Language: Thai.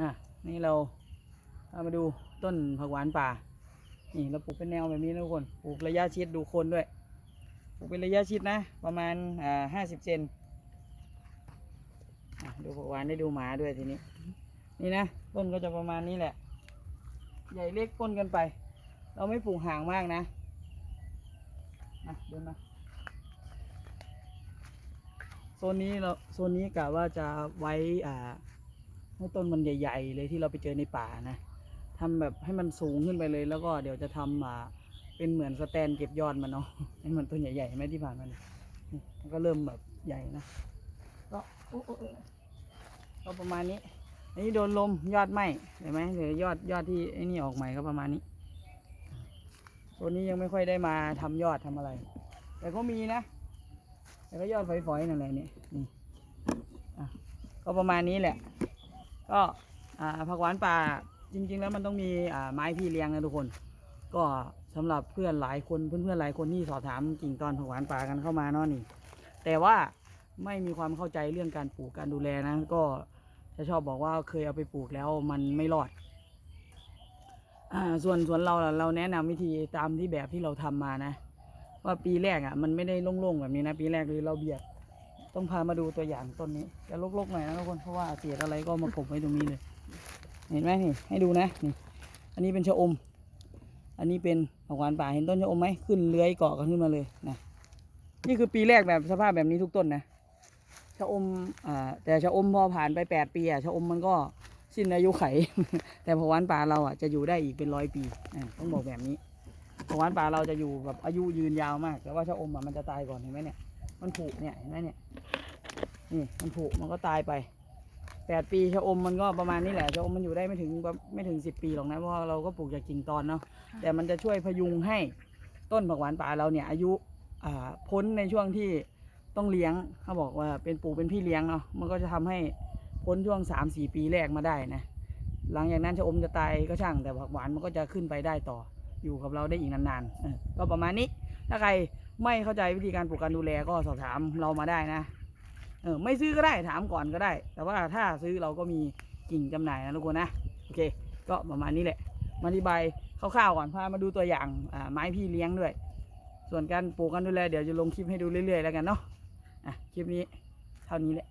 อะนี่เราเอามาดูต้นผักหวานป่า นี่เราปลูกเป็นแนวแบบนี้นะทุกคน ปลูกระยะชิดดูคนด้วย ปลูกเป็นระยะชิดนะ ประมาณอ่าห้าสิบเซนดูผักหวานได้ดูหมาด้วยทีนี้ นี่นะต้นก็จะประมาณนี้แหละ ใหญ่เล็กก้นกันไป เราไม่ปลูกห่างมากนะมาเดินมาโซนนี้เราโซนนี้กะว่าจะไว้อ่า ให้ต้นมันใหญ่ ๆ เลยที่เราไปเจอในป่านะทำแบบให้มันสูงขึ้นไปเลย แล้วก็เดี๋ยวจะทำอ่าเป็นเหมือนสแตนเก็บยอดมันเนาะให้มันต้นใหญ่ๆเห็นไหมที่ผ่านมันมันก็เริ่มแบบใหญ่นะก็ก็ประมาณนี้อันนี้โดนลมยอดไหมเห็นไหมเดี๋ยอดยอดที่ไอ้นี่ออกใหม่ก็ประมาณนี้ตัวนี้ยังไม่ค่อยได้มาทำยอดทำอะไร แต่ก็มีนะแต่ก็ยอดฝอยๆนั่นแหละนี่นี่อะก็ประมาณนี้แหละ ก็ผักหวานป่าจริง ๆ แล้วมันต้องมีไม้พี่เลี้ยงนะทุกคน ก็สำหรับเพื่อนหลายคนเพื่อนๆหลายคนที่สอบถามกิ่งตอนผักหวานป่ากันเข้ามาเนาะนี่ แต่ว่าไม่มีความเข้าใจเรื่องการปลูกการดูแลนะก็จะชอบบอกว่าเคยเอาไปปลูกแล้วมันไม่รอดอส่วนส่วนเราเราแนะนำวิธีตามที่แบบที่เราทำมานะ ว่าปีแรกอะ มันไม่ได้โล่งๆแบบนี้นะ ปีแรกคือเราเบียด ต้องพามาดูตัวอย่างต้นนี้จะลกๆหน่อยนะทุกคนเพราะว่าเศษอะไรก็มากบไว้ตรงนี้เลย เห็นไหมนี่ให้ดูนะนี่ อันนี้เป็นชะอม อันนี้เป็นผักหวานป่าเห็นต้นชะอมไหมขึ้นเลื้อยเกาะกันขึ้นมาเลยนะนี่คือปีแรกแบบสภาพแบบนี้ทุกต้นนะชะอมอ่าแต่ชะอมพอผ่านไปแปดปีอะชะอมมันก็สิ้นอายุไข แต่ผักหวานป่าเราอะจะอยู่ได้อีกเป็นร้อยปีต้องบอกแบบนี้ผักหวานป่าเราจะอยู่แบบอายุยืนยาวมาก แต่ว่าชะอมอะมันจะตายก่อนเห็นไหมเนี่ย มันผุเนี่ยเห็นไหมเนี่ยนี่มันผุมันก็ตายไปแปดปีชะอมมันก็ประมาณนี้แหละชะอมมันอยู่ได้ไม่ถึงไม่ถึงสิบปีหรอกนะเพราะว่าเราก็ปลูกจากกิ่งตอนเนาะแต่มันจะช่วยพยุงให้ต้นผักหวานป่าเราเนี่ยอายุอ่าพ้นในช่วงที่ต้องเลี้ยงเขาบอกว่าเป็นปลูกเป็นพี่เลี้ยงเนาะมันก็จะทำให้พ้นช่วงสามสี่ปีแรกมาได้นะหลังจากนั้นชะอมจะตายก็ช่างแต่ผักหวานมันก็จะขึ้นไปได้ต่ออยู่กับเราได้อีกนานๆเออก็ประมาณนี้ถ้าใคร ไม่เข้าใจวิธีการปลูกการดูแลก็สอบถามเรามาได้นะ เออไม่ซื้อก็ได้ถามก่อนก็ได้ แต่ว่าถ้าซื้อเราก็มีกิ่งจำหน่ายนะทุกคนนะโอเค ก็ประมาณนี้แหละ มาอธิบายคร่าวๆก่อนพามาดูตัวอย่างอ่าไม้พี่เลี้ยงด้วย ส่วนการปลูกการดูแลเดี๋ยวจะลงคลิปให้ดูเรื่อยๆแล้วกันเนาะอะคลิปนี้เท่านี้แหละ